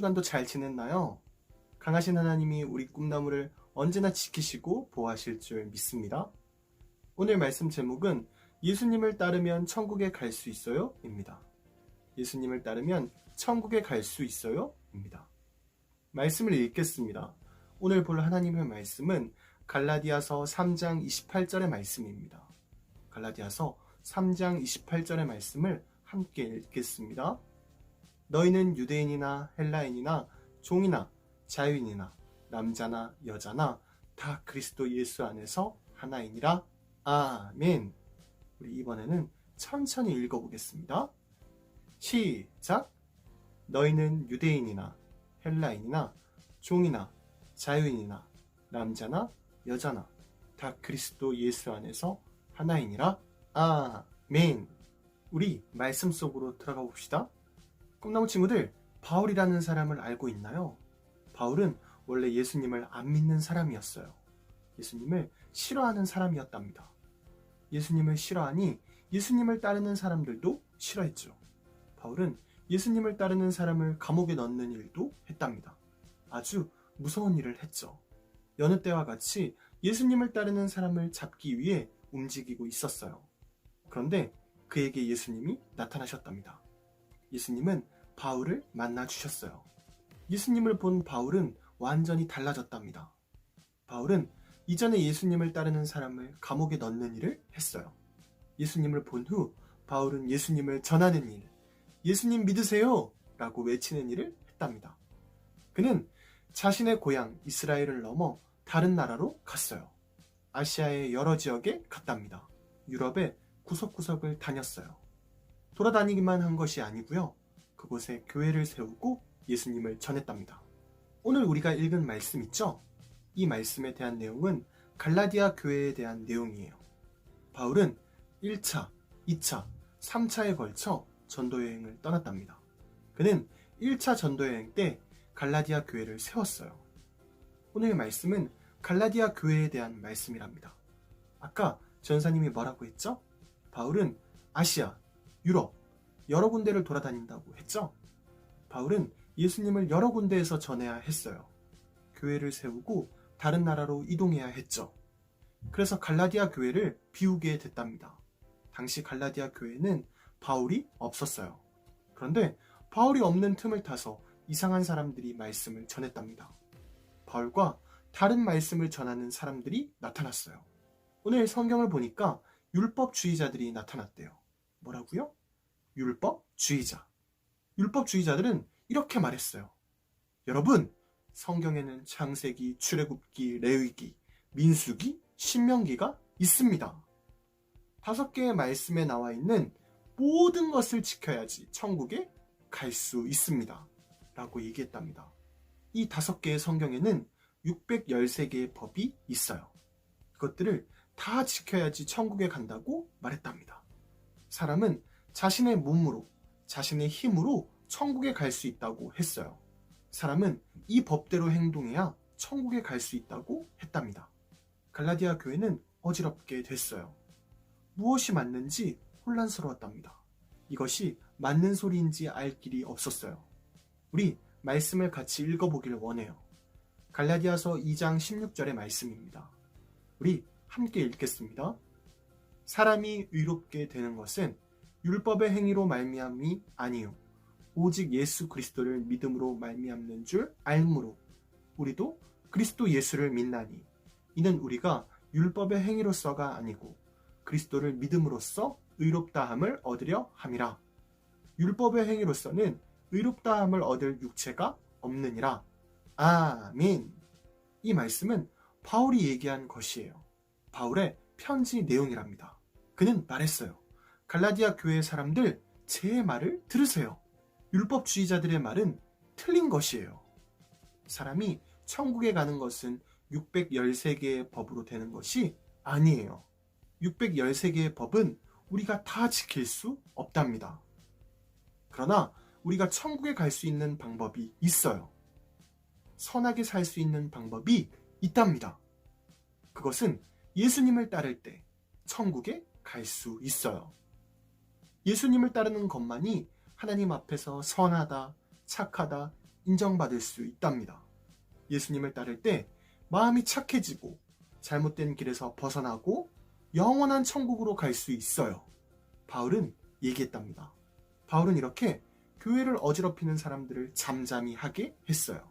주간도 잘 지냈나요? 강하신 하나님이 우리 꿈나무를 언제나 지키시고 보호하실 줄 믿습니다. 오늘 말씀 제목은 예수님을 따르면 천국에 갈 수 있어요? 입니다. 예수님을 따르면 천국에 갈 수 있어요? 입니다. 말씀을 읽겠습니다. 오늘 볼 하나님의 말씀은 갈라디아서 3장 28절의 말씀입니다. 갈라디아서 3장 28절의 말씀을 함께 읽겠습니다. 너희는 유대인이나 헬라인이나 종이나 자유인이나 남자나 여자나 다 그리스도 예수 안에서 하나이니라. 아멘. 우리 이번에는 천천히 읽어보겠습니다. 시작. 너희는 유대인이나 헬라인이나 종이나 자유인이나 남자나 여자나 다 그리스도 예수 안에서 하나이니라. 아멘. 우리 말씀 속으로 들어가 봅시다. 꿈나무 친구들, 바울이라는 사람을 알고 있나요? 바울은 원래 예수님을 안 믿는 사람이었어요. 예수님을 싫어하는 사람이었답니다. 예수님을 싫어하니 예수님을 따르는 사람들도 싫어했죠. 바울은 예수님을 따르는 사람을 감옥에 넣는 일도 했답니다. 아주 무서운 일을 했죠. 여느 때와 같이 예수님을 따르는 사람을 잡기 위해 움직이고 있었어요. 그런데 그에게 예수님이 나타나셨답니다. 예수님은 바울을 만나 주셨어요. 예수님을 본 바울은 완전히 달라졌답니다. 바울은 이전에 예수님을 따르는 사람을 감옥에 넣는 일을 했어요. 예수님을 본 후 바울은 예수님을 전하는 일, 예수님 믿으세요! 라고 외치는 일을 했답니다. 그는 자신의 고향 이스라엘을 넘어 다른 나라로 갔어요. 아시아의 여러 지역에 갔답니다. 유럽의 구석구석을 다녔어요. 돌아다니기만 한 것이 아니고요. 그곳에 교회를 세우고 예수님을 전했답니다. 오늘 우리가 읽은 말씀 있죠? 이 말씀에 대한 내용은 갈라디아 교회에 대한 내용이에요. 바울은 1차, 2차, 3차에 걸쳐 전도여행을 떠났답니다. 그는 1차 전도여행 때 갈라디아 교회를 세웠어요. 오늘 말씀은 갈라디아 교회에 대한 말씀이랍니다. 아까 전사님이 뭐라고 했죠? 바울은 아시아, 유럽, 여러 군데를 돌아다닌다고 했죠? 바울은 예수님을 여러 군데에서 전해야 했어요. 교회를 세우고 다른 나라로 이동해야 했죠. 그래서 갈라디아 교회를 비우게 됐답니다. 당시 갈라디아 교회는 바울이 없었어요. 그런데 바울이 없는 틈을 타서 이상한 사람들이 말씀을 전했답니다. 바울과 다른 말씀을 전하는 사람들이 나타났어요. 오늘 성경을 보니까 율법주의자들이 나타났대요. 뭐라고요? 율법주의자. 율법주의자들은 이렇게 말했어요. 여러분, 성경에는 창세기, 출애굽기, 레위기, 민수기, 신명기가 있습니다. 다섯 개의 말씀에 나와 있는 모든 것을 지켜야지 천국에 갈 수 있습니다. 라고 얘기했답니다. 이 다섯 개의 성경에는 613개의 법이 있어요. 이것들을 다 지켜야지 천국에 간다고 말했답니다. 사람은 자신의 몸으로, 자신의 힘으로 천국에 갈 수 있다고 했어요. 사람은 이 법대로 행동해야 천국에 갈 수 있다고 했답니다. 갈라디아 교회는 어지럽게 됐어요. 무엇이 맞는지 혼란스러웠답니다. 이것이 맞는 소리인지 알 길이 없었어요. 우리 말씀을 같이 읽어보길 원해요. 갈라디아서 2장 16절의 말씀입니다. 우리 함께 읽겠습니다. 사람이 의롭게 되는 것은 율법의 행위로 말미암이 아니요. 오직 예수 그리스도를 믿음으로 말미암는 줄 알므로 우리도 그리스도 예수를 믿나니 이는 우리가 율법의 행위로서가 아니고 그리스도를 믿음으로써 의롭다함을 얻으려 함이라. 율법의 행위로서는 의롭다함을 얻을 육체가 없느니라. 아멘. 이 말씀은 바울이 얘기한 것이에요. 바울의 편지 내용이랍니다 그는 말했어요 갈라디아 교회 사람들 제 말을 들으세요 율법주의자들의 말은 틀린 것이에요. 사람이 천국에 가는 것은 613개의 법으로 되는 것이 아니에요. 613개의 법은 우리가 다 지킬 수 없답니다. 그러나 우리가 천국에 갈 수 있는 방법이 있어요. 선하게 살 수 있는 방법이 있답니다. 그것은 예수님을 따를 때 천국에 갈 수 있어요. 예수님을 따르는 것만이 하나님 앞에서 선하다, 착하다 인정받을 수 있답니다. 예수님을 따를 때 마음이 착해지고 잘못된 길에서 벗어나고 영원한 천국으로 갈 수 있어요. 바울은 얘기했답니다. 바울은 이렇게 교회를 어지럽히는 사람들을 잠잠히 하게 했어요.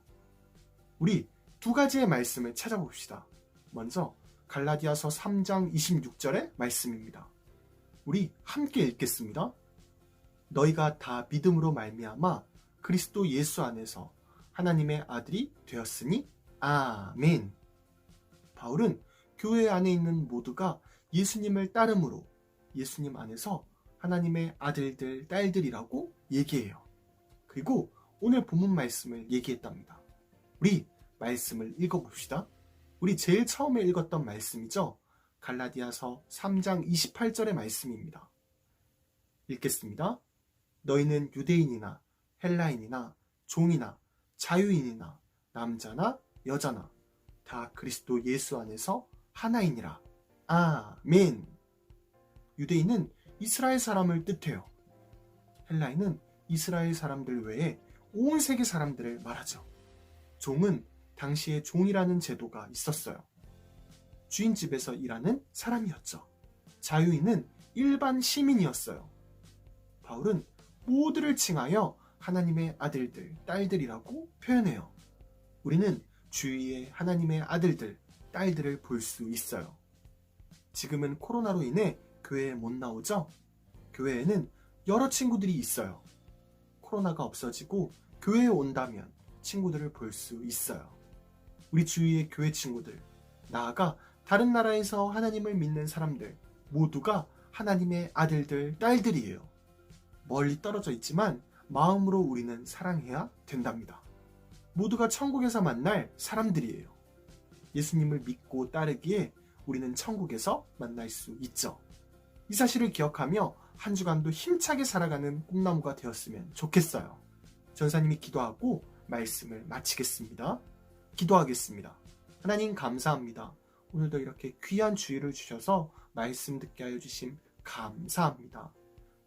우리 두 가지의 말씀을 찾아봅시다. 먼저 갈라디아서 3장 26절의 말씀입니다. 우리 함께 읽겠습니다. 너희가 다 믿음으로 말미암아 그리스도 예수 안에서 하나님의 아들이 되었으니 아멘. 바울은 교회 안에 있는 모두가 예수님을 따름으로 예수님 안에서 하나님의 아들들, 딸들이라고 얘기해요. 그리고 오늘 본문 말씀을 얘기했답니다. 우리 말씀을 읽어봅시다. 우리 제일 처음에 읽었던 말씀이죠. 갈라디아서 3장 28절의 말씀입니다. 읽겠습니다. 너희는 유대인이나 헬라인이나 종이나 자유인이나 남자나 여자나 다 그리스도 예수 안에서 하나이니라. 아멘. 유대인은 이스라엘 사람을 뜻해요. 헬라인은 이스라엘 사람들 외에 온 세계 사람들을 말하죠. 종은 당시에 종이라는 제도가 있었어요. 주인집에서 일하는 사람이었죠. 자유인은 일반 시민이었어요. 바울은 모두를 칭하여 하나님의 아들들, 딸들이라고 표현해요. 우리는 주위에 하나님의 아들들, 딸들을 볼 수 있어요. 지금은 코로나로 인해 교회에 못 나오죠? 교회에는 여러 친구들이 있어요. 코로나가 없어지고 교회에 온다면 친구들을 볼 수 있어요. 우리 주위의 교회 친구들, 나아가 다른 나라에서 하나님을 믿는 사람들 모두가 하나님의 아들들, 딸들이에요. 멀리 떨어져 있지만 마음으로 우리는 사랑해야 된답니다. 모두가 천국에서 만날 사람들이에요. 예수님을 믿고 따르기에 우리는 천국에서 만날 수 있죠. 이 사실을 기억하며 한 주간도 힘차게 살아가는 꿈나무가 되었으면 좋겠어요. 전사님이 기도하고 말씀을 마치겠습니다. 기도하겠습니다. 하나님 감사합니다. 오늘도 이렇게 귀한 주의를 주셔서 말씀 듣게 하여 주심 감사합니다.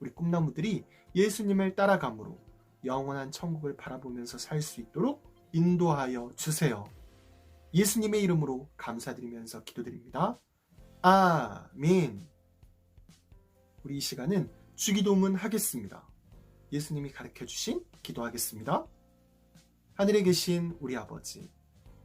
우리 꿈나무들이 예수님을 따라감으로 영원한 천국을 바라보면서 살 수 있도록 인도하여 주세요. 예수님의 이름으로 감사드리면서 기도드립니다. 아멘. 우리 이 시간은 주기도문 하겠습니다. 예수님이 가르쳐 주신 기도하겠습니다. 하늘에 계신 우리 아버지,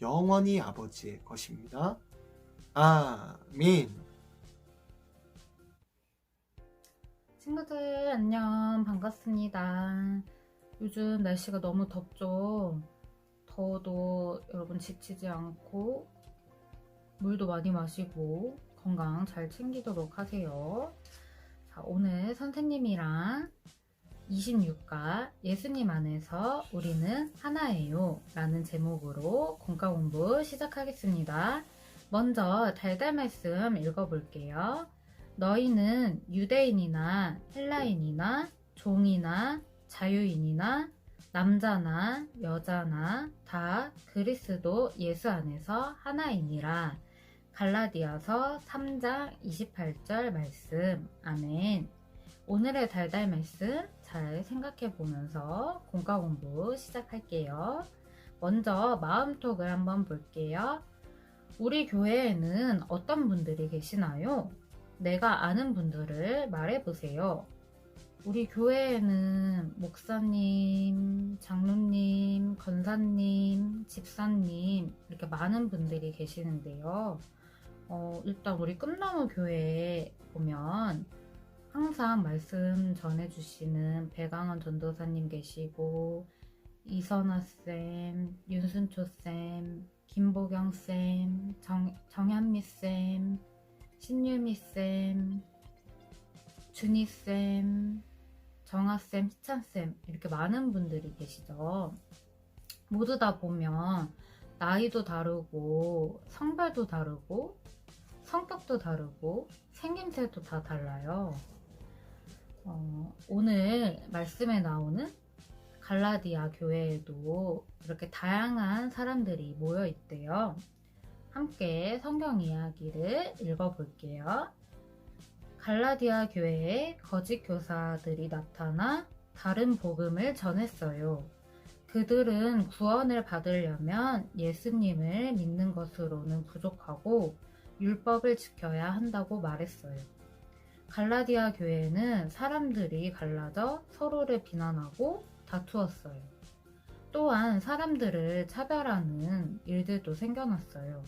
영원히 아버지의 것입니다. 아멘. 친구들 안녕 반갑습니다. 요즘 날씨가 너무 덥죠. 더워도 여러분 지치지 않고 물도 많이 마시고 건강 잘 챙기도록 하세요. 자, 오늘 선생님이랑 26가 예수님 안에서 우리는 하나예요 라는 제목으로 공과 공부 시작하겠습니다. 먼저 달달 말씀 읽어볼게요. 너희는 유대인이나 헬라인이나 종이나 자유인이나 남자나 여자나 다 그리스도 예수 안에서 하나이니라. 갈라디아서 3장 28절 말씀. 아멘. 오늘의 달달 말씀 잘 생각해 보면서 공과 공부 시작할게요. 먼저 마음톡을 한번 볼게요. 우리 교회에는 어떤 분들이 계시나요? 내가 아는 분들을 말해 보세요. 우리 교회에는 목사님, 장로님, 권사님, 집사님 이렇게 많은 분들이 계시는데요. 어, 일단 우리 끝나무 교회에 보면 항상 말씀 전해주시는 배강원 전도사님 계시고 이선아쌤, 윤순초쌤, 김보경쌤, 정, 정현미쌤, 신유미쌤, 준희쌤, 정아쌤, 희찬쌤 이렇게 많은 분들이 계시죠. 모두 다 보면 나이도 다르고 성별도 다르고 성격도 다르고 생김새도 다 달라요. 어, 오늘 말씀에 나오는 갈라디아 교회에도 이렇게 다양한 사람들이 모여 있대요. 함께 성경 이야기를 읽어볼게요. 갈라디아 교회에 거짓 교사들이 나타나 다른 복음을 전했어요. 그들은 구원을 받으려면 예수님을 믿는 것으로는 부족하고 율법을 지켜야 한다고 말했어요. 갈라디아 교회는 사람들이 갈라져 서로를 비난하고 다투었어요. 또한 사람들을 차별하는 일들도 생겨났어요.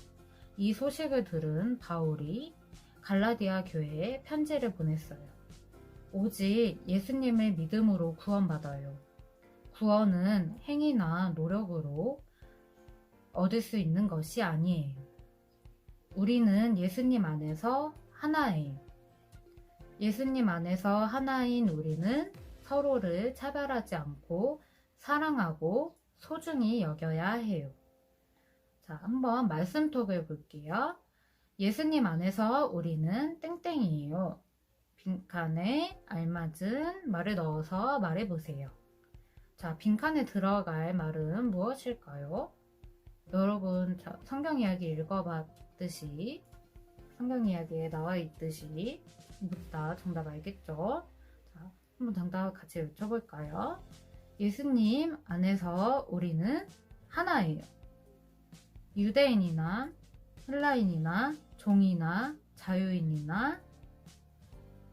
이 소식을 들은 바울이 갈라디아 교회에 편지를 보냈어요. 오직 예수님을 믿음으로 구원받아요. 구원은 행위나 노력으로 얻을 수 있는 것이 아니에요. 우리는 예수님 안에서 하나예요. 예수님 안에서 하나인 우리는 서로를 차별하지 않고 사랑하고 소중히 여겨야 해요. 자, 한번 말씀톡을 볼게요. 예수님 안에서 우리는 땡땡이에요. 빈칸에 알맞은 말을 넣어서 말해보세요. 자, 빈칸에 들어갈 말은 무엇일까요? 여러분, 자, 성경 이야기 읽어봤듯이, 성경 이야기에 나와 있듯이, 묻다 정답 알겠죠? 자, 한번 정답 같이 외쳐볼까요? 예수님 안에서 우리는 하나예요. 유대인이나 헬라인이나 종이나 자유인이나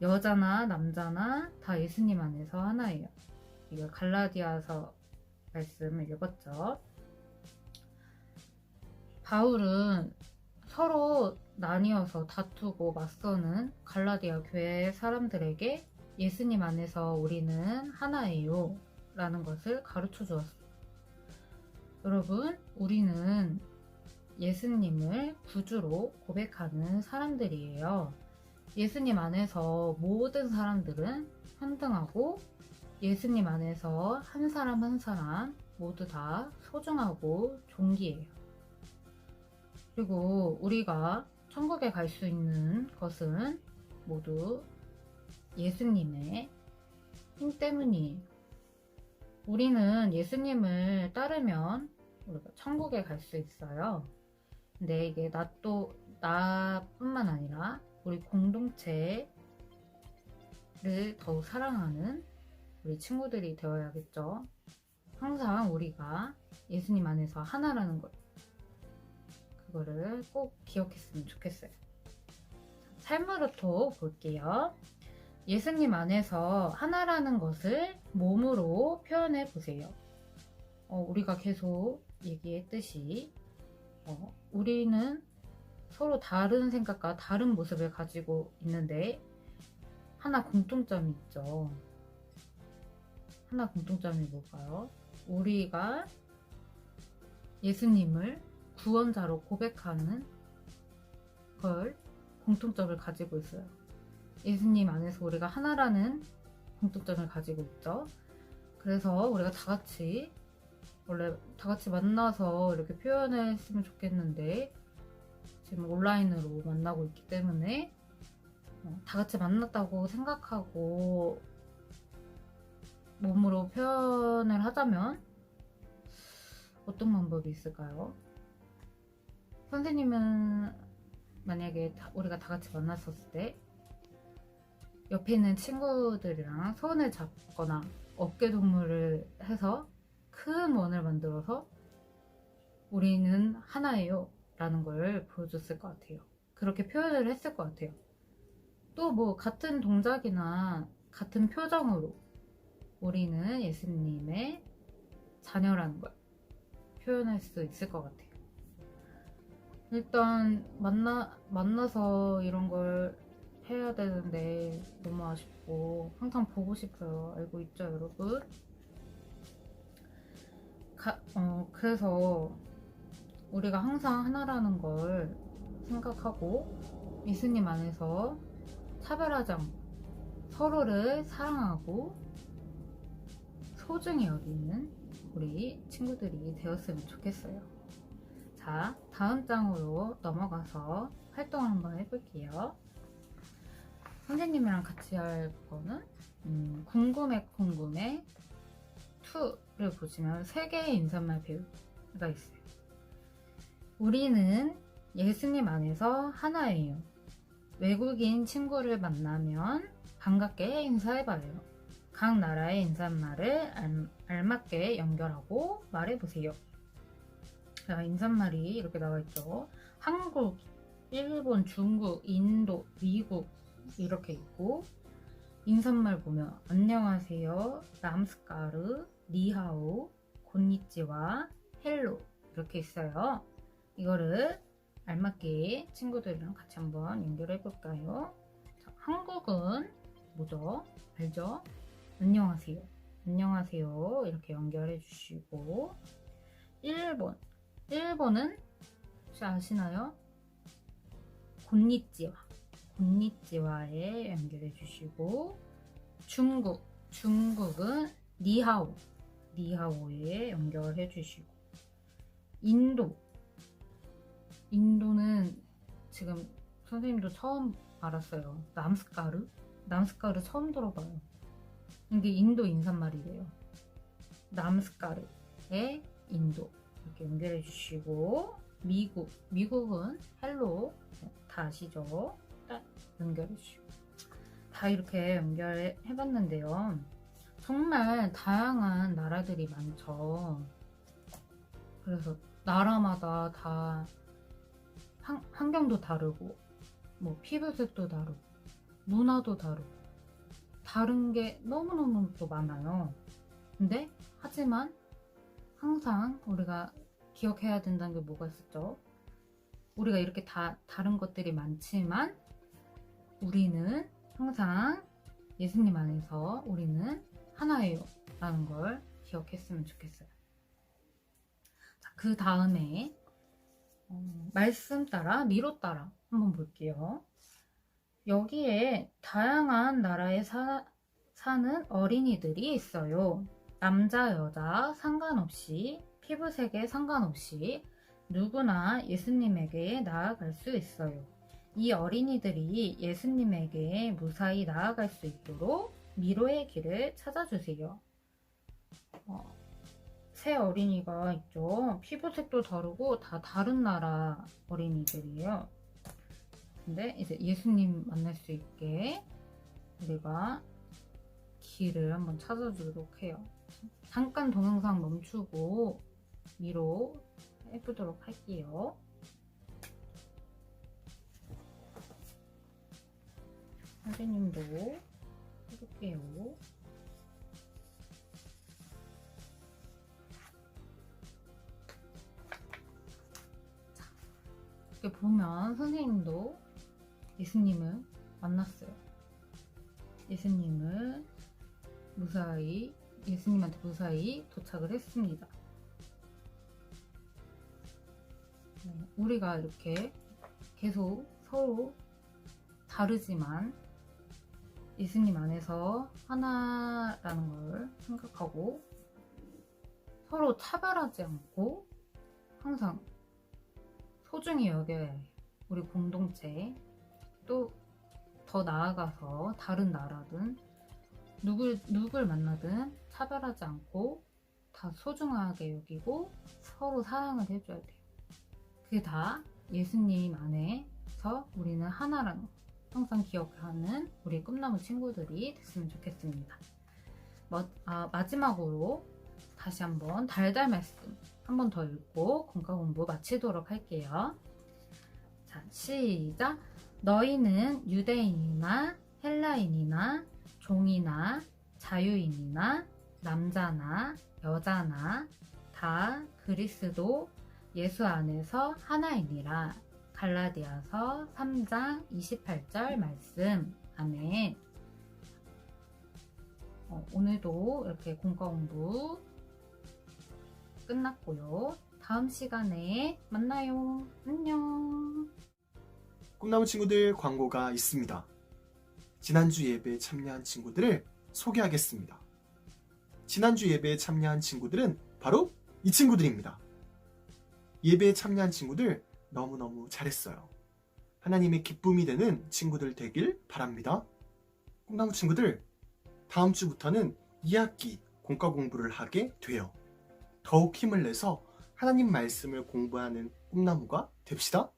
여자나 남자나 다 예수님 안에서 하나예요. 이거 갈라디아서 말씀을 읽었죠. 바울은 서로 나뉘어서 다투고 맞서는 갈라디아 교회 사람들에게 예수님 안에서 우리는 하나예요. 라는 것을 가르쳐 주었어요. 여러분, 우리는 예수님을 구주로 고백하는 사람들이에요. 예수님 안에서 모든 사람들은 평등하고 예수님 안에서 한 사람 한 사람 모두 다 소중하고 존귀해요. 그리고 우리가 천국에 갈 수 있는 것은 모두 예수님의 힘 때문이에요. 우리는 예수님을 따르면 우리가 천국에 갈 수 있어요. 근데 이게 나 또 나뿐만 아니라 우리 공동체를 더욱 사랑하는 우리 친구들이 되어야겠죠. 항상 우리가 예수님 안에서 하나라는 것 그거를 꼭 기억했으면 좋겠어요. 삶으로톡 볼게요. 예수님 안에서 하나라는 것을 몸으로 표현해 보세요. 어, 우리가 계속 얘기했듯이 어, 우리는 서로 다른 생각과 다른 모습을 가지고 있는데 하나 공통점이 있죠. 하나 공통점이 뭘까요? 우리가 예수님을 구원자로 고백하는 걸 공통점을 가지고 있어요. 예수님 안에서 우리가 하나라는 공통점을 가지고 있죠. 그래서 우리가 다 같이 원래 다 같이 만나서 이렇게 표현을 했으면 좋겠는데 지금 온라인으로 만나고 있기 때문에 어, 다 같이 만났다고 생각하고 몸으로 표현을 하자면 어떤 방법이 있을까요? 선생님은 만약에 다- 우리가 다 같이 만났었을 때 옆에 있는 친구들이랑 손을 잡거나 어깨 동무를 해서 큰 원을 만들어서 우리는 하나예요 라는 걸 보여줬을 것 같아요. 그렇게 표현을 했을 것 같아요. 또 뭐 같은 동작이나 같은 표정으로 우리는 예수님의 자녀라는 걸 표현할 수 있을 것 같아요. 일단 만나 만나서 이런 걸 해야 되는데 너무 아쉽고 항상 보고 싶어요. 알고 있죠, 여러분? 가, 어, 그래서 우리가 항상 하나라는 걸 생각하고 예수님 안에서 차별하지 않고 서로를 사랑하고 소중히 여기는 우리 친구들이 되었으면 좋겠어요. 자, 다음 장으로 넘어가서 활동을 한번 해볼게요. 선생님이랑 같이 할 거는 음, 궁금해 궁금해 2를 보시면 세 개의 인사말 배우가 있어요. 우리는 예수님 안에서 하나예요. 외국인 친구를 만나면 반갑게 인사해봐요. 각 나라의 인사말을 알, 알맞게 연결하고 말해보세요. 자, 인사말이 이렇게 나와 있죠. 한국, 일본, 중국, 인도, 미국 이렇게 있고 인사말 보면 안녕하세요, 남스카르, 니하오, 곤니찌와, 헬로 이렇게 있어요. 이거를 알맞게 친구들이랑 같이 한번 연결해 볼까요? 자, 한국은 뭐죠? 알죠? 안녕하세요. 안녕하세요. 이렇게 연결해 주시고 일본. 일본은 혹시 아시나요? 곤니찌와. 곤니찌와에 연결해 주시고 중국. 중국은 니하오. 니하오에 연결해 주시고 인도. 인도는 지금 선생님도 처음 알았어요. 남스카르? 남스카르 처음 들어봐요. 이게 인도 인사말이래요. 남스카르의 인도 이렇게 연결해 주시고 미국 미국은 헬로 다 아시죠? 딱 연결해 주시고 다 이렇게 연결해 봤는데요. 정말 다양한 나라들이 많죠. 그래서 나라마다 다 환, 환경도 다르고 뭐 피부색도 다르고 문화도 다르고 다른 게 너무너무 또 많아요. 근데 하지만 항상 우리가 기억해야 된다는 게 뭐가 있었죠? 우리가 이렇게 다 다른 것들이 많지만 우리는 항상 예수님 안에서 우리는 하나예요. 라는 걸 기억했으면 좋겠어요. 자, 그 다음에 어, 말씀 따라, 미로 따라 한번 볼게요. 여기에 다양한 나라에 사, 사는 어린이들이 있어요. 남자, 여자 상관없이 피부색에 상관없이 누구나 예수님에게 나아갈 수 있어요. 이 어린이들이 예수님에게 무사히 나아갈 수 있도록 미로의 길을 찾아주세요. 어, 새 어린이가 있죠. 피부색도 다르고 다 다른 나라 어린이들이에요. 근데 이제 예수님 만날 수 있게 우리가 길을 한번 찾아주도록 해요. 잠깐 동영상 멈추고 미로 해보도록 할게요. 선생님도 해볼게요. 자, 이렇게 보면 선생님도 예수님을 만났어요. 예수님을 무사히 예수님한테 무사히 도착을 했습니다. 네, 우리가 이렇게 계속 서로 다르지만 예수님 안에서 하나라는 걸 생각하고 서로 차별하지 않고 항상 소중히 여겨야 해요. 우리 공동체 또 더 나아가서 다른 나라든 누굴 누굴 만나든 차별하지 않고 다 소중하게 여기고 서로 사랑을 해줘야 돼요. 그게 다 예수님 안에서 우리는 하나라는 거 항상 기억하는 우리 꿈나무 친구들이 됐으면 좋겠습니다. 뭐, 아, 마지막으로 다시 한번 달달 말씀 한 번 더 읽고 공과 공부 마치도록 할게요. 자, 시작. 너희는 유대인이나 헬라인이나 종이나 자유인이나 남자나 여자나 다 그리스도 예수 안에서 하나이니라. 갈라디아서 3장 28절 말씀. 아멘. 어, 오늘도 이렇게 공과 공부 끝났고요. 다음 시간에 만나요. 안녕. 꿈나무 친구들 광고가 있습니다. 지난주 예배에 참여한 친구들을 소개하겠습니다. 지난주 예배에 참여한 친구들은 바로 이 친구들입니다. 예배에 참여한 친구들 너무너무 잘했어요. 하나님의 기쁨이 되는 친구들 되길 바랍니다. 꿈나무 친구들, 다음 주부터는 2학기 공과 공부를 하게 돼요. 더욱 힘을 내서 하나님 말씀을 공부하는 꿈나무가 됩시다.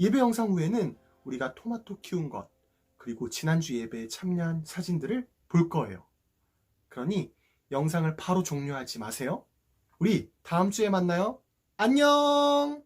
예배 영상 후에는 우리가 토마토 키운 것, 그리고 지난주 예배에 참여한 사진들을 볼 거예요. 그러니 영상을 바로 종료하지 마세요. 우리 다음 주에 만나요. 안녕!